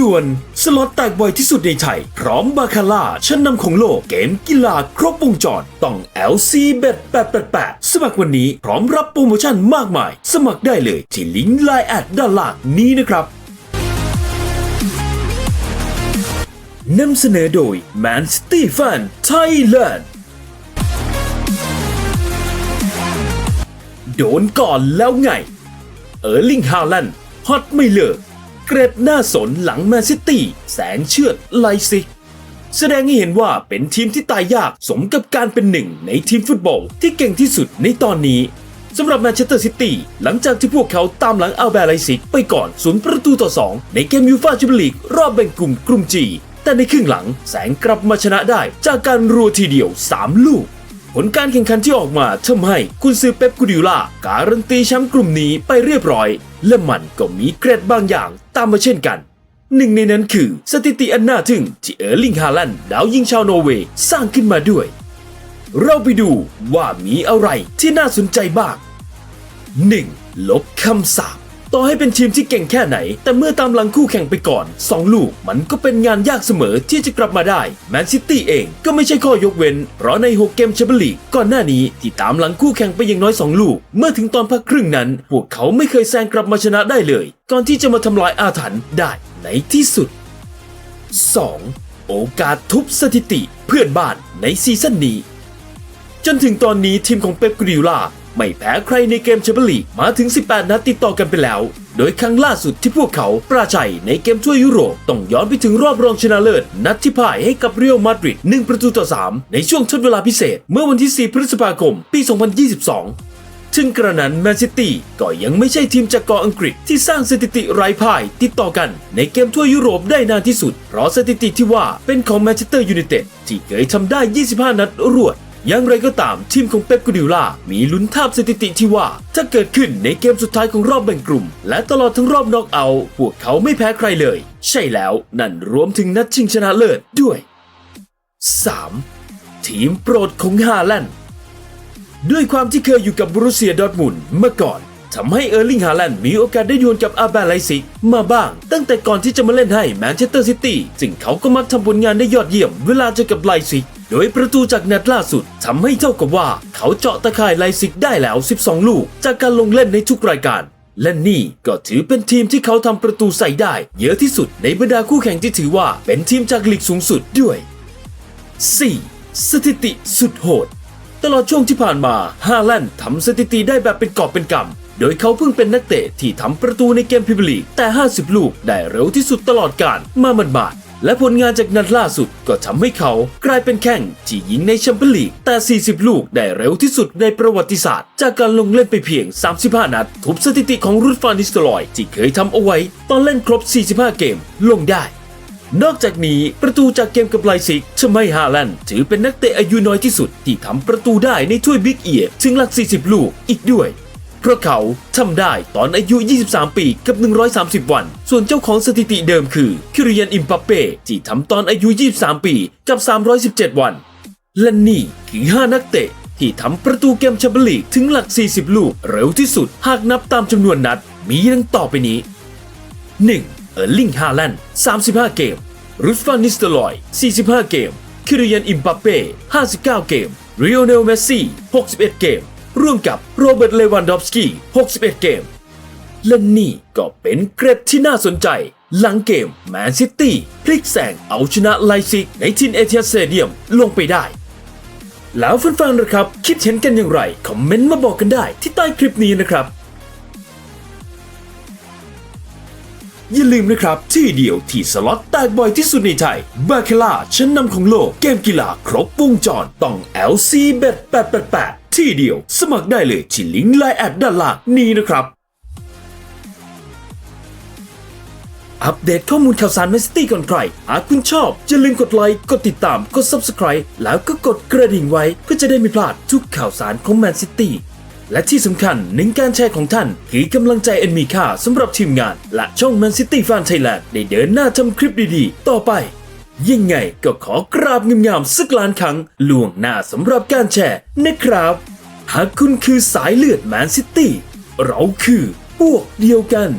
ด่วน สล็อตแตกบ่อยที่สุดในไทย พร้อมบาคาร่าชั้นนำของโลกเกมกีฬาครบวงจร ต้อง LC Bet 888 สมัครวันนี้พร้อมรับโปรโมชั่นมากมาย สมัครได้เลยที่ลิงก์ไลน์แอดด้านล่างนี้นะครับนำเสนอโดย Man City Fan Thailand โดนก่อนแล้วไง เออร์ลิงฮาลันฮอตไม่เลิก เกรดหน้าสนหลังแมนซิตี้แสงเชือดไลซิก แสดงให้เห็นว่าเป็นทีมที่ตายยากสมกับการเป็นหนึ่งในทีมฟุตบอลที่เก่งที่สุดในตอนนี้สำหรับแมนเชสเตอร์ซิตี้หลังจากที่พวกเขาตามหลังอัลแบร์ไลซิกไปก่อนศูนย์ประตูต่อ 2 ในเกมยูฟ่าแชมเปี้ยนลีกรอบแบ่งกลุ่มกลุ่มจีแต่ในครึ่งหลังแสงกลับมาชนะได้จากการรัวทีเดียว 3 ลูก ผลการแข่งขันที่ออกมาทำให้คุณซือเป๊ปกูดิล่าการันตีแชมป์กลุ่มนี้ไปเรียบร้อย และมันก็มีเกร็ดบางอย่างตามมาเช่นกัน หนึ่งในนั้นคือสถิติอันน่าทึ่งที่เออร์ลิงฮาลันด์ดาวยิงชาวนอร์เวย์สร้างขึ้นมาด้วย เราไปดูว่ามีอะไรที่น่าสนใจบ้าง 1. ลบคำสาป ต่อให้เป็นทีมที่เก่งแค่ไหน แต่เมื่อตามหลังคู่แข่งไปก่อน 2 ลูกมันก็เป็นงานยากเสมอที่จะกลับมาได้แมนซิตี้เองก็ไม่ใช่ข้อยกเว้น เพราะใน 6 เกมแชมเปี้ยนลีกก่อนหน้านี้ที่ตามหลังคู่แข่งไปอย่างน้อย 2 ลูก เมื่อถึงตอนพักครึ่งนั้น พวกเขาไม่เคยแซงกลับมาชนะได้เลย ก่อนที่จะมาทำลายอาถรรพ์ได้ในที่สุด 2. โอกาสทุบสถิติเพื่อนบ้านในซีซั่นนี้จนถึงตอนนี้ทีมของเป๊ปกริล่า ไม่แพ้ใครในเกมแชมเปี้ยนลีกมาถึง 18 นัดติดต่อกันไปแล้ว โดยครั้งล่าสุดที่พวกเขาประชัยในเกมทั่วยุโรป ต้องย้อนไปถึงรอบรองชนะเลิศ นัดที่พ่ายให้กับเรอัลมาดริด 1 ประตูต่อ 3 ในช่วงทดเวลาพิเศษ เมื่อวันที่ 4 พฤษภาคม ปี 2022ถึงกระนั้นแมนซิตี้ก็ยังไม่ใช่ทีมจากเกาะอังกฤษที่สร้างสถิติไร้พ่ายติดต่อกันในเกมทั่วยุโรปได้นานที่สุด เพราะสถิติที่ว่าเป็นของแมนเชสเตอร์ยูไนเต็ดที่เคยทำได้ 25 นัดรวด อย่างไรก็ตามทีมของเป๊ปกูดิล่ามีลุ้นทาบสถิติที่ว่า ถ้าเกิดขึ้นในเกมสุดท้ายของรอบแบ่งกลุ่ม และตลอดทั้งรอบน็อกเอาท์พวกเขาไม่แพ้ใครเลย ใช่แล้วนั่นรวมถึงนัดชิงชนะเลิศด้วย 3. ทีมโปรดของฮาแลนด์ด้วยความที่เคยอยู่กับบรูเซียดอร์ทมุนเมื่อก่อนทำให้เออร์ลิงฮาแลนด์มีโอกาสได้ดวลกับอาแบร์ไลซิกมาบ้าง ตั้งแต่ก่อนที่จะมาเล่นให้แมนเชสเตอร์ซิตี้ซึ่งเขาก็มักทำผลงานได้ยอดเยี่ยมเวลาเจอกับไลซิก โดยประตูจากนัดล่าสุดทำให้เท่ากับว่า เขาเจาะตะข่ายไลซิกได้แล้ว 12 ลูก จากการลงเล่นในทุกรายการและนี่ก็ถือเป็นทีมที่เขาทำประตูใส่ได้ เยอะที่สุดในบรรดาคู่แข่งที่ถือว่าเป็นทีมจากลีกสูงสุดด้วย 4. สถิติสุดโหด ตลอดช่วงที่ผ่านมาฮาแลนด์ทำสถิติได้แบบเป็นกอบเป็นกำ โดยเขาเพิ่งเป็นนักเตะที่ทำประตูในเกมพรีเมียร์ลีกแต่ 50 ลูกได้เร็วที่สุดตลอดการมามันบาด และผลงานจากนัดล่าสุดก็ทำให้เขากลายเป็นแข้งที่ยิงในแชมเปี้ยนลีกแต่ 40 ลูกได้เร็วที่สุดในประวัติศาสตร์ จากการลงเล่นไปเพียง 35 นัด ทุบสถิติของรุดฟานิสตอรอย ที่เคยทำเอาไว้ตอนเล่นครบ 45 เกมลงได้ นอกจากนี้ประตูจากเกมกับไลซิกทำให้ฮาแลนด์ถือเป็นนักเตะอายุน้อยที่สุดที่ทำประตูได้ในถ้วยบิ๊กเอียถึงหลัก 40 ลูกอีกด้วย เพราะเขาทำได้ตอนอายุ 23 ปีกับ 130 วัน ส่วนเจ้าของสถิติเดิมคือคิริยันอิมปัปเป้ที่ทำตอนอายุ 23 ปีกับ 317 วัน และนี่คือ 5 นักเตะ ที่ทำประตูเกมแชมเปี้ยนลีกถึงหลัก 40 ลูกเร็วที่สุด หากนับตามจำนวนนัด มีดังต่อไปนี้ 1. เออร์ลิงฮาแลนด์35 เกม รุสฟานิสเตอรอย 45 เกม คิริยันอิมบัปเป้ 59 เกมริโอเนลเมสซี่ 61 เกม ร่วมกับโรเบิร์ตเลวันดอฟสกี้ 61 เกม และนี่ก็เป็นเกร็ดที่น่าสนใจ หลังเกมแมนซิตี้พลิกแซงเอาชนะไลซิกในทินเอเทียสเซเดียมลงไปได้ แล้วแฟนๆนะครับ คิดเห็นกันอย่างไร คอมเมนต์มาบอกกันได้ที่ใต้คลิปนี้นะครับ อย่าลืมนะครับ ที่เดียวที่สล็อตแตกบ่อยที่สุดในไทยบาคาร่าชั้นนำของโลกเกมกีฬาครบวงจรต้อง LC Bet 888 ที่เดียว สมัครได้เลยที่ลิงก์ไลน์แอดด้านล่างนี้นะครับ อัปเดตข้อมูลข่าวสารแมนซิตี้ก่อนใคร หากคุณชอบอย่าลืมกดไลค์กดติดตามกด Subscribe แล้วก็กดกระดิ่งไว้เพื่อจะได้ไม่พลาดทุกข่าวสารของแมนซิตี้ และที่สำคัญหนึ่งการแชร์ของท่าน คือกำลังใจอันมีค่าสำหรับทีมงาน และช่อง Man City Fan Thailand ได้เดินหน้าทำคลิปดีๆ ต่อไป ยังไงก็ขอกราบงามๆสักล้านครั้งล่วงหน้าสำหรับการแชร์นะครับ หากคุณคือสายเลือดแมนซิตี้เราคือพวกเดียวกัน